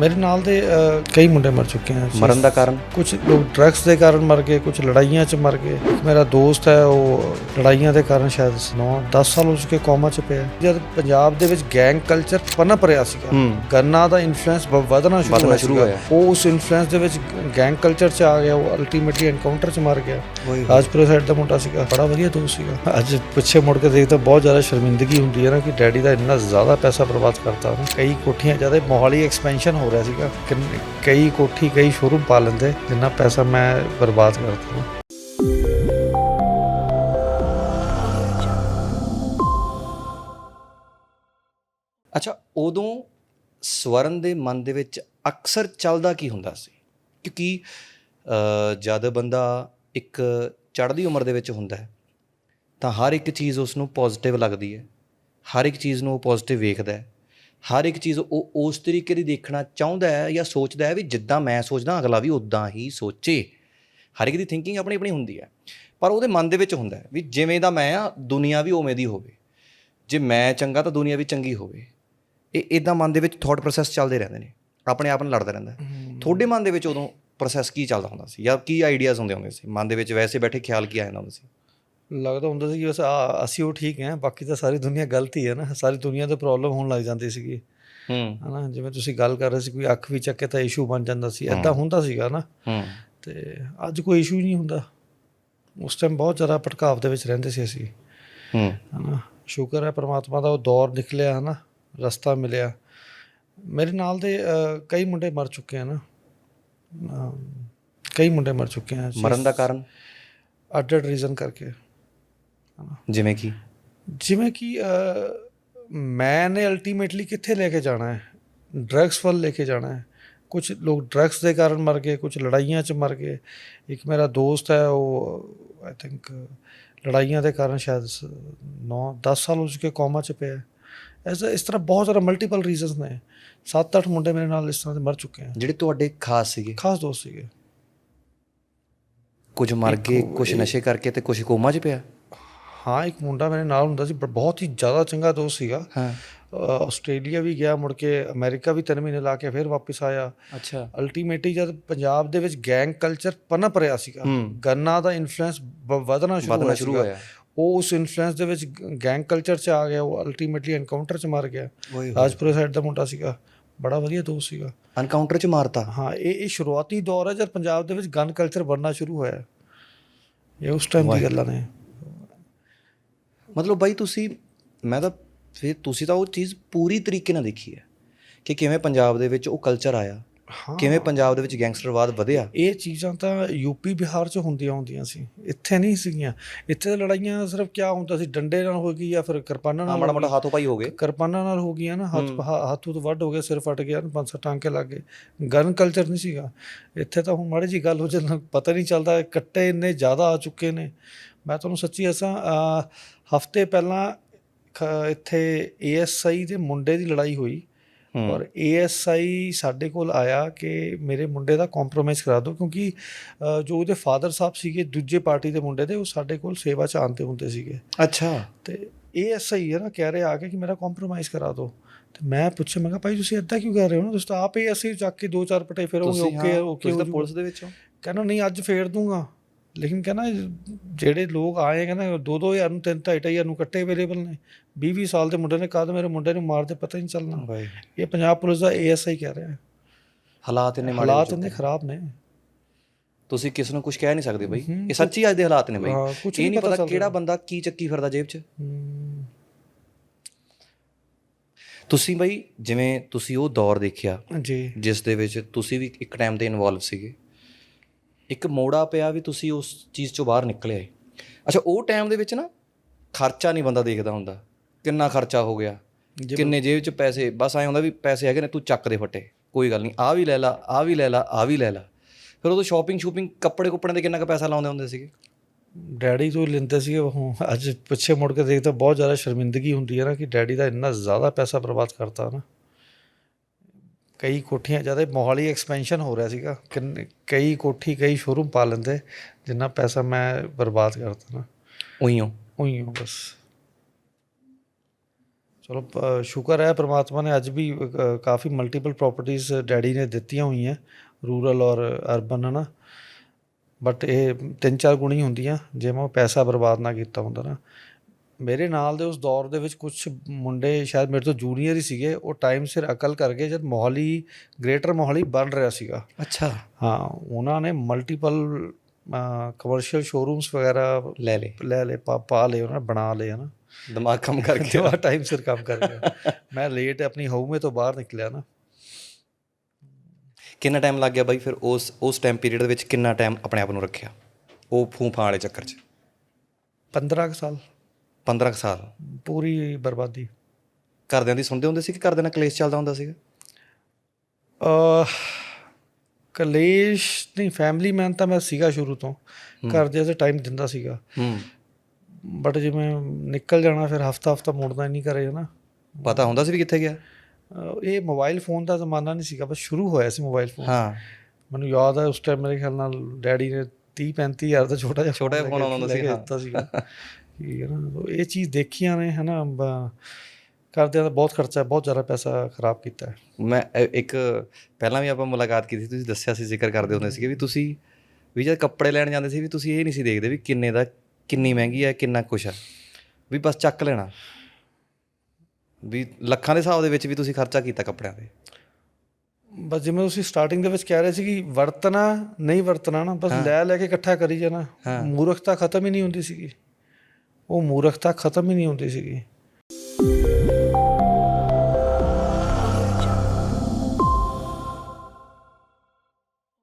ਮੇਰੇ ਨਾਲ ਦੇ ਕਈ ਮੁੰਡੇ ਮਰ ਚੁੱਕੇ ਹਨ ਮਰਨ ਦਾ ਕਾਰਨ? ਕੁਝ ਲੋਕ ਡਰੱਗਸ ਦੇ ਕਾਰਨ ਮਰ ਗਏ ਕੁਝ ਲੜਾਈਆਂ 'ਚ ਮਰ ਗਏ। ਮੇਰਾ ਦੋਸਤ ਹੈ ਉਹ ਲੜਾਈਆਂ ਦੇ ਕਾਰਨ ਸ਼ਾਇਦ 9 10 ਸਾਲ ਹੋ ਚੁੱਕੇ ਕੋਮਾ 'ਚ ਪਿਆ। ਜਦ ਪੰਜਾਬ ਦੇ ਵਿੱਚ ਗੈਂਗ ਕਲਚਰ ਪਨਪ ਰਿਹਾ ਸੀਗਾ ਗੰਨਾ ਦਾ ਇਨਫਲੂਐਂਸ ਵਧਣਾ ਸ਼ੁਰੂ ਹੋਇਆ। ਉਹ ਉਸ ਇਨਫਲੂਐਂਸ ਦੇ ਵਿੱਚ ਗੈਂਗ ਕਲਚਰ 'ਚ ਆ ਗਿਆ ਉਹ ਅਲਟੀਮੇਟਲੀ ਐਨਕਾਊਂਟਰ 'ਚ ਮਰ ਗਿਆ। ਰਾਜਪੁਰਾ ਸਾਈਡ ਦਾ ਮੁੰਡਾ ਸੀਗਾ ਬੜਾ ਵਧੀਆ ਦੋਸਤ ਸੀਗਾ। ਅੱਜ ਪਿੱਛੇ ਮੁੜ ਕੇ ਦੇਖਦਾ ਬਹੁਤ ਜ਼ਿਆਦਾ ਸ਼ਰਮਿੰਦਗੀ ਹੁੰਦੀ ਹੈ ਨਾ ਕਿ ਡੈਡੀ ਦਾ ਇੰਨਾ ਜ਼ਿਆਦਾ ਪੈਸਾ ਬਰਬਾਦ ਕਰਤਾ ਉਹਨੇ। ਕਈ ਕੋਠੀਆਂ ਜ਼ਿਆਦਾ ਮੋਹਾਲੀ ਐਕਸਪੈਂਸ਼ਨ ਹੋ ਰਿਹਾ ਸੀਗਾ। ਕਿੰਨੇ- ਕਈ ਕੋਠੀ, ਕਈ ਸ਼ੋਰੂਮ ਪਾ ਲੈਂਦੇ, ਜਿੰਨਾ ਪੈਸਾ ਮੈਂ ਬਰਬਾਦ ਕਰਤਾ। ਅੱਛਾ, ਉਦੋਂ ਸਵਰਨ ਦੇ ਮਨ ਦੇ ਵਿੱਚ ਅਕਸਰ ਚੱਲਦਾ ਕੀ ਹੁੰਦਾ ਸੀ? ਕਿਉਂਕਿ ਜਦ ਬੰਦਾ ਇੱਕ ਚੜ੍ਹਦੀ ਉਮਰ ਦੇ ਵਿੱਚ ਹੁੰਦਾ ਹੈ, ਤਾਂ ਹਰ ਇੱਕ ਚੀਜ਼ ਉਸ ਨੂੰ ਪੋਜ਼ਿਟਿਵ ਲੱਗਦੀ ਹੈ। ਹਰ ਇੱਕ ਚੀਜ਼ ਨੂੰ ਉਹ ਪੋਜ਼ਿਟਿਵ ਵੇਖਦਾ ਹੈ। ਹਰ ਇੱਕ ਚੀਜ਼ ਉਹ ਉਸ ਤਰੀਕੇ ਦੀ ਦੇਖਣਾ ਚਾਹੁੰਦਾ ਹੈ ਜਾਂ ਸੋਚਦਾ ਹੈ ਵੀ ਜਿੱਦਾਂ ਮੈਂ ਸੋਚਦਾ ਅਗਲਾ ਵੀ ਉਦਾਂ ਹੀ ਸੋਚੇ। ਹਰ ਇੱਕ ਦੀ ਥਿੰਕਿੰਗ ਆਪਣੀ ਆਪਣੀ ਹੁੰਦੀ ਹੈ। ਪਰ ਉਹਦੇ ਮਨ ਦੇ ਵਿੱਚ ਹੁੰਦਾ ਹੈ ਵੀ ਜਿਵੇਂ ਦਾ ਮੈਂ ਆ ਦੁਨੀਆ ਵੀ ਉਵੇਂ ਦੀ ਹੋਵੇ। ਜੇ ਮੈਂ ਚੰਗਾ ਤਾਂ ਦੁਨੀਆ ਵੀ ਚੰਗੀ ਹੋਵੇ। ਇਹ ਇਦਾਂ ਮਨ ਦੇ ਵਿੱਚ ਥਾਟ ਪ੍ਰੋਸੈਸ ਚੱਲਦੇ ਰਹਿੰਦੇ ਨੇ। ਆਪਣੇ ਆਪ ਨਾਲ ਲੜਦਾ ਰਹਿੰਦਾ। ਤੁਹਾਡੇ ਮਨ ਦੇ ਵਿੱਚ ਉਦੋਂ ਪ੍ਰੋਸੈਸ ਕੀ ਚੱਲਦਾ ਹੁੰਦਾ ਸੀ ਜਾਂ ਕੀ ਆਈਡੀਆਜ਼ ਹੁੰਦੇ ਹੁੰਦੇ ਸੀ? ਮਨ ਦੇ ਵਿੱਚ ਵੈਸੇ ਬੈਠੇ ਖਿਆਲ ਕੀ ਆ ਜਾਂਦਾ ਹੁੰਦਾ ਸੀ? ਲੱਗਦਾ ਹੁੰਦਾ ਸੀ ਕਿ ਬਸ ਆ ਅਸੀਂ ਉਹ ਠੀਕ ਹੈ ਬਾਕੀ ਤਾਂ ਸਾਰੀ ਦੁਨੀਆ ਗਲਤ ਹੀ ਹੈ ਨਾ ਸਾਰੀ ਦੁਨੀਆ ਤੇ ਪ੍ਰੋਬਲਮ ਹੋਣ ਲੱਗ ਜਾਂਦੀ ਸੀਗੀ। ਹੂੰ। ਹਨਾ ਜਿਵੇਂ ਤੁਸੀਂ ਗੱਲ ਕਰ ਰਹੇ ਸੀ ਕੋਈ ਅੱਖ ਵੀ ਚੱਕੇ ਤਾਂ ਇਸ਼ੂ ਬਣ ਜਾਂਦਾ ਸੀ ਐਦਾਂ ਹੁੰਦਾ ਸੀਗਾ ਨਾ। ਹੂੰ। ਤੇ ਅੱਜ ਕੋਈ ਇਸ਼ੂ ਨਹੀਂ ਹੁੰਦਾ। ਉਸ ਟਾਈਮ ਬਹੁਤ ਜ਼ਿਆਦਾ ਭਟਕਾਵ ਦੇ ਵਿੱਚ ਰਹਿੰਦੇ ਸੀ ਅਸੀਂ। ਹੂੰ। ਹਨਾ ਸ਼ੁਕਰ ਹੈ ਪ੍ਰਮਾਤਮਾ ਦਾ ਉਹ ਦੌਰ ਨਿਕਲਿਆ ਹਨਾ ਰਸਤਾ ਮਿਲਿਆ। ਮੇਰੇ ਨਾਲ ਦੇ ਕਈ ਮੁੰਡੇ ਮਰ ਚੁੱਕੇ ਹਨ। ਕਈ ਮੁੰਡੇ ਮਰ ਚੁੱਕੇ ਹਨ। ਮਰਨ ਦਾ ਕਾਰਨ? ਅੱਡ ਅੱਡ ਰੀਜ਼ਨ ਕਰਕੇ। ਜਿਵੇਂ ਕਿ? ਜਿਵੇਂ ਕਿ ਮੈਂ ਨੇ ਅਲਟੀਮੇਟਲੀ ਕਿੱਥੇ ਲੈ ਕੇ ਜਾਣਾ ਹੈ? ਡਰੱਗਸ ਵੱਲ ਲੈ ਕੇ ਜਾਣਾ ਹੈ। ਕੁਝ ਲੋਕ ਡਰੱਗਸ ਦੇ ਕਾਰਨ ਮਰ ਗਏ ਕੁਝ ਲੜਾਈਆਂ 'ਚ ਮਰ ਗਏ। ਇੱਕ ਮੇਰਾ ਦੋਸਤ ਹੈ ਉਹ ਆਈ ਥਿੰਕ ਲੜਾਈਆਂ ਦੇ ਕਾਰਨ ਸ਼ਾਇਦ 9 10 ਸਾਲ ਹੋ ਚੁੱਕੇ ਕੋਮਾ 'ਚ ਪਿਆ ਹੈ। ਐਸਾ ਇਸ ਤਰ੍ਹਾਂ ਬਹੁਤ ਸਾਰਾ ਮਲਟੀਪਲ ਰੀਜ਼ਨਸ ਨੇ। 7-8 ਮੁੰਡੇ ਮੇਰੇ ਨਾਲ ਇਸ ਤਰ੍ਹਾਂ ਦੇ ਮਰ ਚੁੱਕੇ ਹਨ ਜਿਹੜੇ ਤੁਹਾਡੇ ਖਾਸ ਸੀਗੇ? ਖਾਸ ਦੋਸਤ ਸੀਗੇ। ਕੁਝ ਮਰ ਗਏ ਕੁਝ ਨਸ਼ੇ ਕਰਕੇ ਤੇ ਕੁਝ ਕੋਮਾ 'ਚ ਪਿਆ? ਹਾਂ ਇੱਕ ਮੁੰਡਾ ਮੇਰੇ ਨਾਲ ਹੁੰਦਾ ਸੀ ਬਹੁਤ ਹੀ ਜ਼ਿਆਦਾ ਚੰਗਾ ਦੋਸਤ ਸੀਗਾ। ਹਾਂ। ਆਸਟ੍ਰੇਲੀਆ ਵੀ ਗਿਆ ਮੁੜ ਕੇ ਅਮਰੀਕਾ ਵੀ ਤਿੰਨ ਮਹੀਨੇ ਲਾ ਕੇ ਫਿਰ ਵਾਪਸ ਆਇਆ। ਅੱਛਾ। ਅਲਟੀਮੇਟਲੀ ਜਦ ਪੰਜਾਬ ਦੇ ਵਿੱਚ ਗੈਂਗ ਕਲਚਰ ਪਨਪ ਰਿਹਾ ਸੀਗਾ। ਗੰਨਾ ਦਾ ਇਨਫਲੂਐਂਸ ਵਧਣਾ ਸ਼ੁਰੂ ਹੋਇਆ ਉਹ ਉਸ ਇਨਫਲੂਐਂਸ ਦੇ ਵਿੱਚ ਗੈਂਗ ਕਲਚਰ 'ਚ ਆ ਗਿਆ ਉਹ ਅਲਟੀਮੇਟਲੀ ਐਨਕਾਊਂਟਰ 'ਚ ਮਰ ਗਿਆ। ਰਾਜਪੁਰਾ ਸਾਈਡ ਦਾ ਮੁੰਡਾ ਸੀਗਾ ਬੜਾ ਵਧੀਆ ਦੋਸਤ ਸੀਗਾ। ਐਨਕਾਊਂਟਰ 'ਚ ਮਾਰਤਾ। ਹਾਂ ਇਹ ਇਹ ਸ਼ੁਰੂਆਤੀ ਦੌਰ ਹੈ ਜਦ ਪੰਜਾਬ ਦੇ ਵਿੱਚ ਗਨ ਕਲਚਰ ਬਣਨਾ ਸ਼ੁਰੂ ਹੋਇਆ। ਇਹ ਉਸ ਟਾਈਮ ਦੀ ਗੱਲਾਂ ਨੇ। ਮਤਲਬ ਬਾਈ ਤੁਸੀਂ ਮੈਂ ਤਾਂ ਫਿਰ ਤੁਸੀਂ ਤਾਂ ਉਹ ਚੀਜ਼ ਪੂਰੀ ਤਰੀਕੇ ਨਾਲ ਦੇਖੀ ਹੈ ਕਿ ਕਿਵੇਂ ਪੰਜਾਬ ਦੇ ਵਿੱਚ ਉਹ ਕਲਚਰ ਆਇਆ ਹਾਂ। ਕਿਵੇਂ ਪੰਜਾਬ ਦੇ ਵਿੱਚ ਗੈਂਗਸਟਰਵਾਦ ਵਧਿਆ। ਇਹ ਚੀਜ਼ਾਂ ਤਾਂ ਯੂਪੀ ਬਿਹਾਰ 'ਚ ਹੁੰਦੀਆਂ ਹੁੰਦੀਆਂ ਸੀ ਇੱਥੇ ਨਹੀਂ ਸੀਗੀਆਂ। ਇੱਥੇ ਤਾਂ ਲੜਾਈਆਂ ਸਿਰਫ ਕਿਆ ਹੁੰਦਾ ਸੀ ਡੰਡੇ ਨਾਲ ਹੋ ਗਈ ਜਾਂ ਫਿਰ ਕਿਰਪਾਨਾਂ ਨਾਲ ਮਾੜਾ ਗਈ। ਹੱਥੋਂ ਪਾਈ ਹੋ ਗਏ। ਕਿਰਪਾਨਾਂ ਨਾਲ ਹੋ ਗਈਆਂ ਨਾ ਹੱਥ ਹੱਥ ਤੋਂ ਵੱਢ ਹੋ ਗਿਆ ਸਿਰ ਫਟ ਗਿਆ ਪੰਜ ਸੱਤ ਟਾਂਕੇ ਲੱਗ ਗਏ। ਗਨ ਕਲਚਰ ਨਹੀਂ ਸੀਗਾ। ਇੱਥੇ ਤਾਂ ਹੁਣ ਮਾੜੀ ਜੀ ਗੱਲ ਹੋ ਜਾਂਦਾ ਪਤਾ ਨਹੀਂ ਚੱਲਦਾ ਕੱਟੇ ਇੰਨੇ ਜ਼ਿਆਦਾ ਆ ਚੁੱਕੇ ਨੇ। ਮੈਂ ਤੁਹਾਨੂੰ ਸੱਚੀ ਦੱਸਾਂ ਹਫ਼ਤੇ ਪਹਿਲਾਂ ਇੱਥੇ ਏਐਸਆਈ ਦੇ ਮੁੰਡੇ ਦੀ ਲੜਾਈ ਹੋਈ ਔਰ ਏਐਸਆਈ ਸਾਡੇ ਕੋਲ ਆਇਆ ਕਿ ਮੇਰੇ ਮੁੰਡੇ ਦਾ ਕੰਪਰੋਮਾਈਜ਼ ਕਰਾ ਦਿਓ ਕਿਉਂਕਿ ਜੋ ਉਹਦੇ ਫਾਦਰ ਸਾਹਿਬ ਸੀਗੇ ਦੂਜੇ ਪਾਰਟੀ ਦੇ ਮੁੰਡੇ ਦੇ ਉਹ ਸਾਡੇ ਕੋਲ ਸੇਵਾ ਚ ਆਉਂਦੇ ਹੁੰਦੇ ਸੀਗੇ। ਅੱਛਾ। ਤੇ ਏਐਸਆਈ ਹੈ ਨਾ ਕਹਿ ਰਹੇ ਆ ਕੇ ਕਿ ਮੇਰਾ ਕੰਪਰੋਮਾਈਜ਼ ਕਰਾ ਦਿਓ। ਤੇ ਮੈਂ ਪੁੱਛਿਆ ਮੈਂ ਕਿਹਾ ਭਾਈ ਤੁਸੀਂ ਇਦਾਂ ਕਿਉਂ ਕਰ ਰਹੇ ਹੋ? ਨਾ ਤੁਸੀਂ ਤਾਂ ਆਪ ਹੀ ਅਸੀਂ ਚੱਕ ਕੇ ਦੋ ਚਾਰ ਪਟੇ ਫਿਰ ਤੁਸੀਂ ਓਕੇ ਓਕੇ ਤੁਸੀਂ ਤਾਂ ਪੁਲਿਸ ਦੇ ਵਿੱਚ ਹੋ। ਕਹਿੰਦਾ ਨਹੀਂ ਅੱਜ ਫੇਰ ਦੂੰਗਾ ਲੇਕਿਨ ਕਹਿੰਦਾ ਜਿਹੜੇ ਲੋਕ ਆਏ ਕਹਿੰਦਾ ਦੋ ਦੋ ਹਜ਼ਾਰ ਨੂੰ ਤਿੰਨ ਢਾਈ ਢਾਈ ਹਜ਼ਾਰ ਨੂੰ ਕੱਟੇ ਅਵੇਲੇਬਲ ਨੇ। 20 20 ਸਾਲ ਦੇ ਮੁੰਡੇ ਨੇ ਕਦ ਮੇਰੇ ਮੁੰਡੇ ਨੂੰ ਮਾਰਦੇ ਪਤਾ ਹੀ ਨਹੀਂ ਚੱਲਣਾ। ਇਹ ਪੰਜਾਬ ਪੁਲਿਸ ਦਾ ਏਐਸਆਈ ਕਹਿ ਰਿਹਾ ਹਾਲਾਤ ਇੰਨੇ ਮਾੜੇ ਹਾਲਾਤ ਇੰਨੇ ਖਰਾਬ ਨੇ। ਤੁਸੀਂ ਕਿਸ ਨੂੰ ਕੁਝ ਕਹਿ ਨਹੀਂ ਸਕਦੇ ਬਾਈ। ਇਹ ਸੱਚੀ ਅੱਜ ਦੇ ਹਾਲਾਤ ਨੇ ਬਾਈ। ਇਹ ਨਹੀਂ ਪਤਾ ਕਿਹੜਾ। ਬੰਦਾ ਕੀ ਚੱਕੀ ਫਿਰਦਾ ਜੇਬ 'ਚ। ਤੁਸੀਂ ਬਾਈ ਜਿਵੇਂ ਤੁਸੀਂ ਉਹ ਦੌਰ ਦੇਖਿਆ ਜੀ। ਜਿਸ ਦੇ ਵਿੱਚ ਤੁਸੀਂ ਵੀ ਇੱਕ ਟਾਈਮ ਤੇ ਇਨਵੋਲਵ ਸੀਗੇ। ਇੱਕ ਮੋੜਾ ਪਿਆ ਵੀ ਤੁਸੀਂ ਉਸ ਚੀਜ਼ ਚੋਂ ਬਾਹਰ ਨਿਕਲੇ ਆਏ। ਅੱਛਾ ਉਹ ਟਾਈਮ ਦੇ ਵਿੱਚ ਨਾ ਖਰਚਾ ਨਹੀਂ ਬੰਦਾ ਦੇਖਦਾ ਹੁੰਦਾ। ਕਿੰਨਾ ਖਰਚਾ ਹੋ ਗਿਆ ਕਿੰਨੇ ਜੇਬ 'ਚ ਪੈਸੇ ਬਸ ਐਂ ਹੁੰਦਾ ਵੀ ਪੈਸੇ ਹੈਗੇ ਨੇ ਤੂੰ ਚੱਕ ਦੇ ਫੱਟੇ ਕੋਈ ਗੱਲ ਨਹੀਂ ਆ ਵੀ ਲੈ ਲਾ ਆ ਵੀ ਲੈ ਲਾ ਆ ਵੀ ਲੈ ਲਾ। ਫਿਰ ਉਦੋਂ ਸ਼ਾਪਿੰਗ ਸ਼ੂਪਿੰਗ ਕੱਪੜੇ ਕੁੱਪੜੇ ਤੇ ਕਿੰਨਾ ਕੁ ਪੈਸਾ ਲਾਉਂਦੇ ਹੁੰਦੇ ਸੀਗੇ? ਡੈਡੀ ਤੋਂ ਲੈਂਦੇ ਸੀਗੇ ਉਹ ਅੱਜ ਪਿੱਛੇ ਮੁੜ ਕੇ ਦੇਖਦਾ ਬਹੁਤ ਜ਼ਿਆਦਾ ਸ਼ਰਮਿੰਦਗੀ ਹੁੰਦੀ ਹੈ ਨਾ ਕਿ ਡੈਡੀ ਦਾ ਇੰਨਾ ਜ਼ਿਆਦਾ ਪੈਸਾ ਬਰਬਾਦ ਕਰਤਾ ਨਾ। ਕਈ ਕੋਠੀਆਂ ਜ਼ਿਆਦਾ ਮੋਹਾਲੀ ਐਕਸਪੈਂਸ਼ਨ ਹੋ ਰਿਹਾ ਸੀਗਾ। ਕਈ ਕੋਠੀ ਕਈ ਸ਼ੋਰੂਮ ਪਾ ਲੈਂਦੇ ਜਿੰਨਾ ਪੈਸਾ ਮੈਂ ਬਰਬਾਦ ਕਰਤਾ ਨਾ। ਉਈਓ ਹੋ ਬਸ। ਚਲੋ ਸ਼ੁਕਰ ਹੈ ਪ੍ਰਮਾਤਮਾ ਨੇ ਅੱਜ ਵੀ ਕਾਫੀ ਮਲਟੀਪਲ ਪ੍ਰਾਪਰਟੀਆਂ ਡੈਡੀ ਨੇ ਦਿੱਤੀਆਂ ਹੋਈਆਂ ਰੂਰਲ ਔਰ ਅਰਬਨ ਹਨਾ। ਬਟ ਇਹ ਤਿੰਨ ਚਾਰ ਗੁਣੀ ਹੁੰਦੀਆਂ ਜੇ ਮੈਂ ਪੈਸਾ ਬਰਬਾਦ ਨਾ ਕੀਤਾ ਹੁੰਦਾ ਨਾ। ਮੇਰੇ ਨਾਲ ਦੇ ਉਸ ਦੌਰ ਦੇ ਵਿੱਚ ਕੁਝ ਮੁੰਡੇ ਸ਼ਾਇਦ ਮੇਰੇ ਤੋਂ ਜੂਨੀਅਰ ਹੀ ਸੀਗੇ ਉਹ ਟਾਈਮ ਸਿਰ ਅਕਲ ਕਰ ਗਏ ਜਦ ਮੋਹਾਲੀ ਗ੍ਰੇਟਰ ਮੋਹਾਲੀ ਬਣ ਰਿਹਾ ਸੀਗਾ। ਅੱਛਾ। ਹਾਂ ਉਹਨਾਂ ਨੇ ਮਲਟੀਪਲ ਕਮਰਸ਼ੀਅਲ ਸ਼ੋਰੂਮਸ ਵਗੈਰਾ ਲੈ ਲੈ ਲੈ ਲੈ ਪਾ ਲਏ ਉਹਨਾਂ ਨੇ, ਬਣਾ ਲਏ ਹਨਾ। ਦਿਮਾਗ ਕੰਮ ਕਰ ਗਿਆ। ਜਵਾ ਟਾਈਮ ਸਿਰ ਕੰਮ ਕਰ ਗਿਆ। ਮੈਂ ਲੇਟ ਆਪਣੀ ਹਉਮੈ ਤੋਂ ਬਾਹਰ ਨਿਕਲਿਆ ਨਾ। ਕਿੰਨਾ ਟਾਈਮ ਲੱਗ ਗਿਆ ਬਾਈ ਫਿਰ ਉਸ ਉਸ ਟਾਈਮ ਪੀਰੀਅਡ ਦੇ ਵਿੱਚ ਕਿੰਨਾ ਟਾਈਮ ਆਪਣੇ ਆਪ ਨੂੰ ਰੱਖਿਆ? ਉਹ ਫੂਫਾਂ ਵਾਲੇ ਚੱਕਰ 'ਚ। 15 ਕੁ ਸਾਲ। 15 ਕੁ ਸਾਲ। ਪੂਰੀ ਬਰਬਾਦੀ। ਘਰਦਿਆਂ ਦੀ ਸੁਣਦੇ ਹੁੰਦੇ ਸੀ ਕਿ ਘਰਦਿਆਂ ਨਾਲ ਕਲੇਸ਼ ਚੱਲਦਾ ਹੁੰਦਾ ਸੀਗਾ? ਅਹ ਕਲੇਸ਼ ਨਹੀਂ ਫੈਮਿਲੀ ਮੈਨ ਤਾਂ ਮੈਂ ਸੀਗਾ ਸ਼ੁਰੂ ਤੋਂ। ਘਰਦਿਆਂ ਦੇ ਟਾਈਮ ਦਿੰਦਾ ਸੀਗਾ। ਹੂੰ। ਬਟ ਜਿਵੇਂ ਨਿਕਲ ਜਾਣਾ ਫਿਰ ਹਫਤਾ ਹਫਤਾ ਮੁੜਦਾ ਹੀ ਨਹੀਂ ਕਰੇ ਨਾ। ਪਤਾ ਹੁੰਦਾ ਸੀ ਵੀ ਕਿੱਥੇ ਗਿਆ? ਅਹ ਇਹ ਮੋਬਾਈਲ ਫੋਨ ਦਾ ਜ਼ਮਾਨਾ ਨਹੀਂ ਸੀਗਾ ਬਸ ਸ਼ੁਰੂ ਹੋਇਆ ਸੀ ਮੋਬਾਈਲ ਫੋਨ ਹਾਂ। ਮੈਨੂੰ ਯਾਦ ਹੈ ਉਸ ਟਾਈਮ ਮੇਰੇ ਖਿਆਲ ਨਾਲ ਡੈਡੀ ਨੇ 30 35 ਹਜ਼ਾਰ ਦਾ ਛੋਟਾ ਜਿਹਾ ਛੋਟਾ ਜਿਹਾ phone ਲੈ ਸੀ, ਹਾਂ। ਦਿੱਤਾ ਸੀਗਾ। ਠੀਕ ਹੈ ਨਾ। ਤੋ ਇਹ ਚੀਜ਼ ਦੇਖੀਆਂ ਨੇ ਹਨਾ ਘਰਦਿਆਂ ਦਾ ਬਹੁਤ ਖਰਚਾ ਬਹੁਤ ਜ਼ਿਆਦਾ ਪੈਸਾ ਖਰਾਬ ਕੀਤਾ। ਹੈ ਮੈਂ ਇੱਕ ਪਹਿਲਾਂ ਵੀ ਆਪਾਂ ਮੁਲਾਕਾਤ ਕੀਤੀ ਸੀ ਤੁਸੀਂ ਦੱਸਿਆ ਸੀ ਜ਼ਿਕਰ ਕਰਦੇ ਹੁੰਦੇ ਸੀਗੇ ਵੀ ਤੁਸੀਂ ਵੀ ਜਦ ਕੱਪੜੇ ਲੈਣ ਜਾਂਦੇ ਸੀ ਵੀ ਤੁਸੀਂ ਇਹ ਨਹੀਂ ਸੀ ਦੇਖਦੇ ਵੀ ਕਿੰਨੇ ਦਾ ਕਿੰਨੀ ਮਹਿੰਗੀ ਹੈ ਕਿੰਨਾ ਕੁਛ ਹੈ। ਵੀ ਬਸ ਚੱਕ ਲੈਣਾ। ਵੀ ਲੱਖਾਂ ਦੇ ਹਿਸਾਬ ਦੇ ਵਿੱਚ ਵੀ ਤੁਸੀਂ ਖਰਚਾ ਕੀਤਾ ਕੱਪੜਿਆਂ ਤੇ। ਬਸ ਜਿਵੇਂ ਤੁਸੀਂ ਸਟਾਰਟਿੰਗ ਦੇ ਵਿੱਚ ਕਹਿ ਰਹੇ ਸੀ ਕਿ ਵਰਤਣਾ ਨਹੀਂ ਵਰਤਣਾ ਨਾ ਬਸ ਲੈ ਲੈ ਕੇ ਇਕੱਠਾ ਕਰੀ ਜਾਣਾ। ਮੂਰਖਤਾ ਖਤਮ ਹੀ ਨਹੀਂ ਹੁੰਦੀ ਸੀਗੀ। ਉਹ ਮੂਰਖਤਾ ਖਤਮ ਹੀ ਨਹੀਂ ਹੁੰਦੀ ਸੀਗੀ।